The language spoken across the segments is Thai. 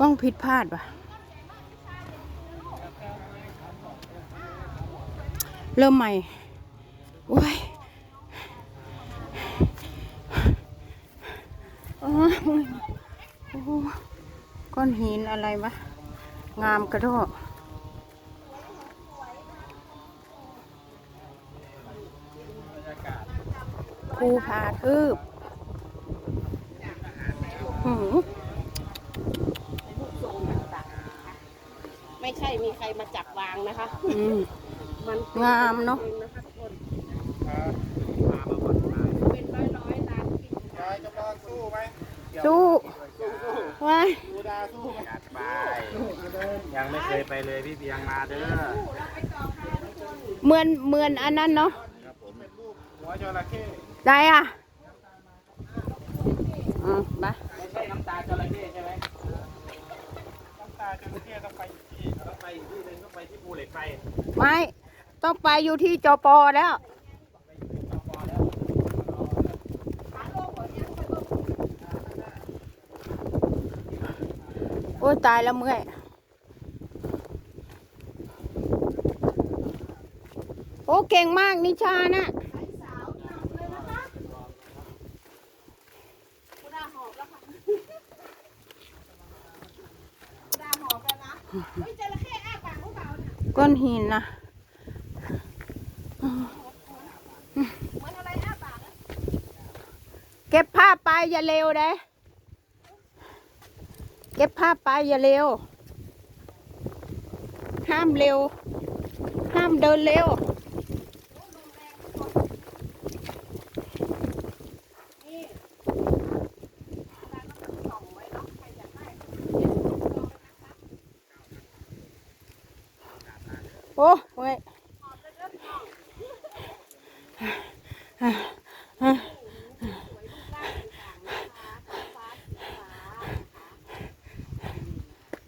กล้องผิดพลาดว่ะ เริ่มใหม่โอ้ยโอ้ยโอ้โหก้อนหินอะไรวะ งามกระโดดภูผาทืบหืม ไม่ใช่มีใครมาจับวางนะคะ อืม มันงามเนอะ องนะคะทุกคนเป็นร้อยร้อยๆล้านกินยายจำลองสู้ไหมสู้ไว้ดูดาสู้ไหมจัดไปยังไม่เคยไปเลยพี่เพียงมาเด้อเหมือนเหมือนอันนั้นเนาะหัวจระเข้ได้อะอืมไปไม่ใช่น้ำตาจระเข้ใช่ไหมน้ำตาจระเข้ต้องไปอีกที่ต้อง ไปอีกที่หนึงต้องไปที่ภูเหล็กไฟไม่ต้องไปอยู่ที่จปอแล้วโอ้ยตายแล้วเมื่อย โอ้เก่งมากนิชานะคุณดาหอบแล้วค่ะคุณดาหอบแล้วนะเฮ้ยจระ ก้อนหินนะเกอะเก็บภาพไปอย่าเร็วเด้เก็บภาพไปอย่าเร็ว ห้ามเร็ว ห้ามเดินเร็ว นี่คุณดาก็ต้องส่องไว้เนาะใครอยากได้ โอ้เว้ย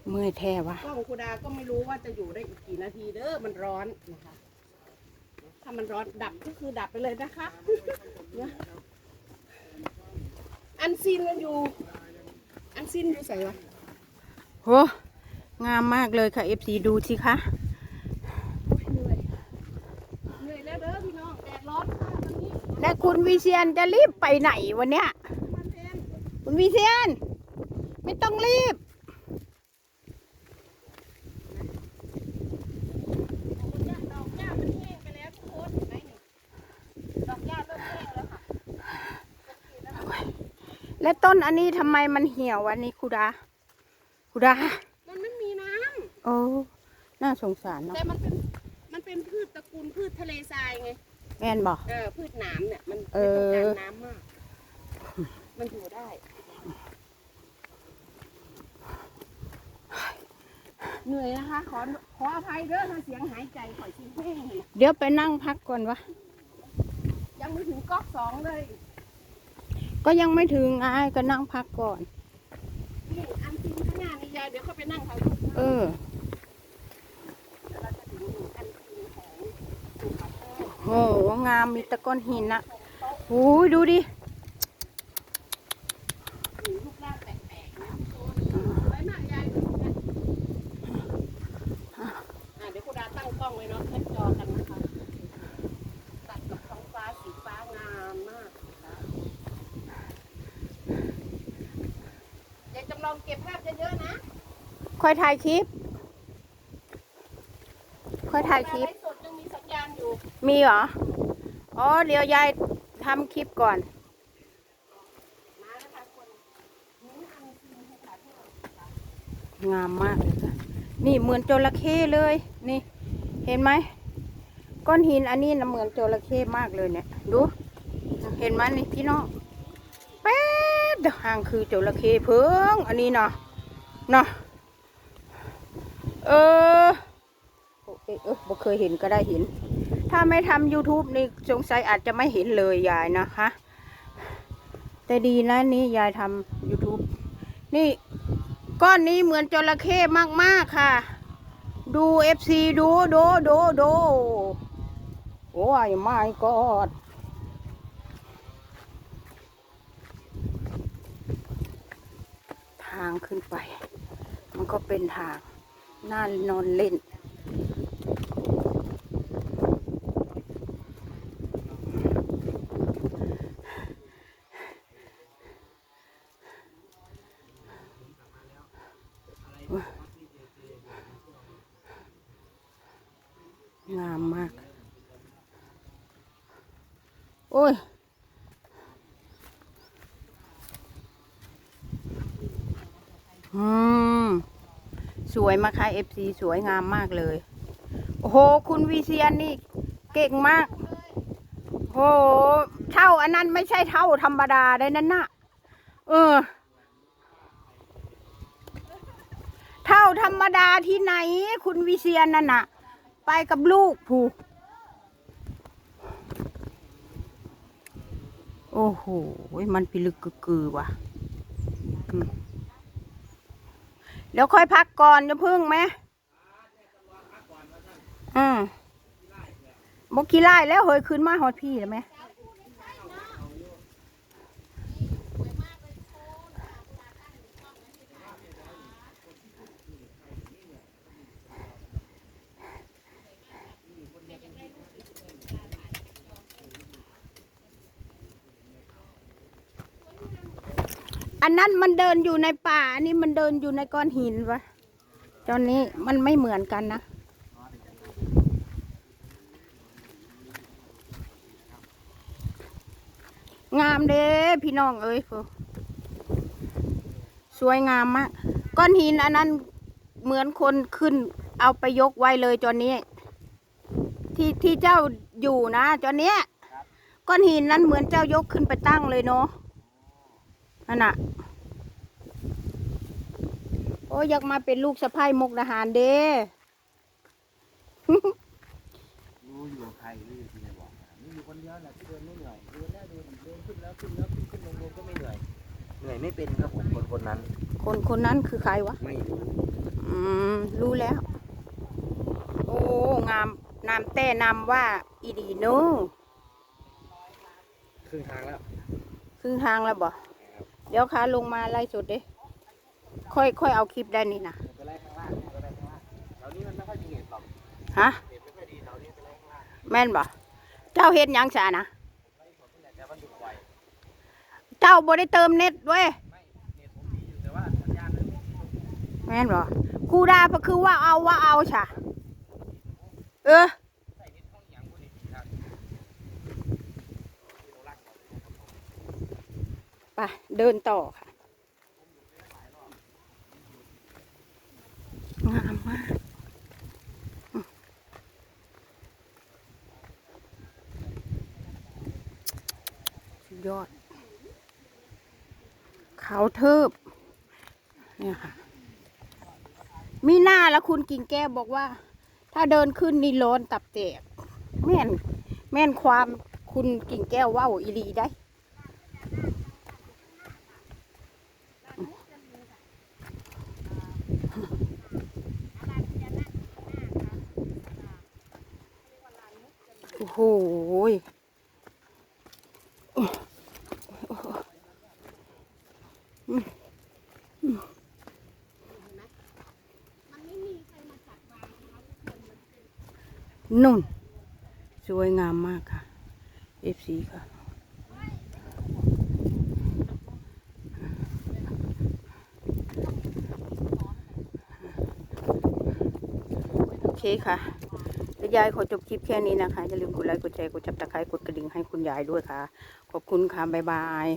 เมื่อยแท้วะกล้องคุณดาก็ไม่รู้ว่าจะอยู่ได้อีกกี่นาทีเด้อมันร้อนนะคะ ถ้ามันร้อนดับก็คือดับไปเลยนะคะนะอันซีนมันอยู่ อันซีนอยู่ใส่วะโหงามมากเลยค่ะ FC ดูสิคะ เหนื่อย เหนื่อยแล้วเด้อพี่น้อง แดดร้อนค่ะตอนนี้ และ คุณวิเชียนจะรีบไปไหนวันเนี้ยมันแดงคุณวิเชียน ไม่ต้องรีบดอกหญ้ามันแห้งไปแล้วทุกคนเห็นไหมนี่ดอกหญ้าเริ่มแห้งแล้วค่ะและต้นอันนี้ทำไมมันเหี่ยววันนี้คุดาคุดา มันไม่มีน้ำโอ้ น่าสงสารเนาะแต่มันเป็น มันเป็นพืชตระกูลพืชทะเลทรายไง แม่นบอก เออพืชหนามเนี่ยมันเอไม่อต้องการน้ำมาก มันอยู่ได้ เหนื่อยนะคะ ขอขออภัยเด้อถ้าเสียงหายใจข่อยชิแห้งเลยเดี๋ยวไปนั่งพักก่อนวะ ยังไม่ถึงก๊อกสองเลยก็ยังไม่ถึงไงก็นั่งพักก่อน นี่อันซีนข้างหน้านี่ยายเดี๋ยวเขาไปนั่งถ่ายรูปนะ เออ เดี๋ยวเราจะถึงอันซีนของภูเขา แต้โหงามมีแตะก้อนหินนะโอ้ยดูดิมีรูปร่างแปลกๆนะไว้มากยายดูนะอะเดี๋ยวคุณดาตั้งกล้องไว้เนาะแคปจอกันนะคะตัดกับท้องฟ้าสีฟ้างามมากนะคะยายจำลองเก็บภาพเยอะๆนะ ค่อยถ่ายคลิป ค่อยถ่ายคลิป มีเหรอ อ๋อ เดี๋ยวยายทำคลิปก่อน งามมากเลยค่ะ นี่เหมือนจระเข้เลย นี่ เห็นไหม ก้อนหินอันนี้นะเหมือนจระเข้มากเลยเนี่ย ดู เห็นไหมนี่พี่น้องแป๊ดห่างคือจระเข้เพิ่ง อันนี้เนาะ เนาะ เออโอเคเออบ่เคยเห็นก็ได้เห็น ถ้าไม่ทำ YouTube นี่สงสัยอาจจะไม่เห็นเลยยายนะคะ แต่ดีนะนี่ยายทำ YouTube นี่ก้อนนี้เหมือนจระเข้มาก ๆ ค่ะ ดูเอฟซีดูดูดูดูโอ้ยไม่กอดทางขึ้นไป มันก็เป็นทางน่านอนเล่น งามมาก โอ้ยอืมสวยมากค่ะ FC สวยงามมากเลย โอ้โห คุณวีเซียนนี่ เก่งมาก โอ้โหเท่าอันนั้นไม่ใช่เท่าธรรมดาได้นั่นน่ะเออ เท่าธรรมดาที่ไหน คุณวิเชียนนั่นน่ะ ไปกับลูกผูโอ้โห มันพิลึกกึกกือว่ะ เดี๋ยวค่อยพักก่อนจะพึ่งไหมอืมบกขี้ไล่แล้วเฮ้ยขึ้นมาหอดพี่แล้วไหม อันนั้นมันเดินอยู่ในป่า อันนี้มันเดินอยู่ในก้อนหินวะตอนนี้มันไม่เหมือนกันนะงามเด้พี่น้องเอ้ยฟูสวยงามมากก้อนหินอันนั้นเหมือนคนขึ้น เอาไปยกไว้เลยจอนนี้ ที่ที่เจ้าอยู่นะจอนนี้ก้อนหินนั้นเหมือนเจ้ายกขึ้นไปตั้งเลยเนาะ นั่นน่ะ โอ้ยอยากมาเป็นลูกสะพ้ายมุกดาหารเด้รู้อยู่กับใครรู้อยู่ที่ไหนบอกนะมีอยู่คนเดียวแหละที่เดินไม่เหนื่อยเดินแล้วเดินเดินขึ้นแล้วขึ้นแล้วขึ้นขึ้นลงลงก็ไม่เหนื่อยเหนื่อยไม่เป็นครับผมคนคนนั้น คนคนนั้นคือใครวะ ไม่รู้อืม รู้แล้ว โอ้ งามนามแต่นำว่า อีดีโนครึ่งทางแล้ว ครึ่งทางแล้วบ่ เดี๋ยวขาลงมาไล่สุดเด้ค่อยค่อยเอาคลิปได้นี่นะฮะแม่นบ่เจ้าเฮ็ดยังสานะเจ้าบ่ได้เติมเน็ตด้วยแม่นบ่กูได้ก็คือว่าเอาว่าเอาใช่เออ ใส่เห็ดห้องหยังพวกนี้ครับ ไปเดินต่อค่ะ งามมากยอด เขาเทิบเนี่ยค่ะ มีหน้าแล้วคุณกิ่งแก้วบอกว่า ถ้าเดินขึ้นนี่ร้อนตับแตกแม่น แม่นความคุณกิ่งแก้วว่าอีหลีได้ โอ้โหย นุ่น สวยงามมากค่ะ FC ค่ะ โอเคค่ะ ยายขอจบคลิปแค่นี้นะคะ อย่าลืมกดไลค์ กดแชร์ กดจับตะไคร้กดกระดิ่งให้คุณยายด้วยค่ะ ขอบคุณค่ะ บ๊ายบาย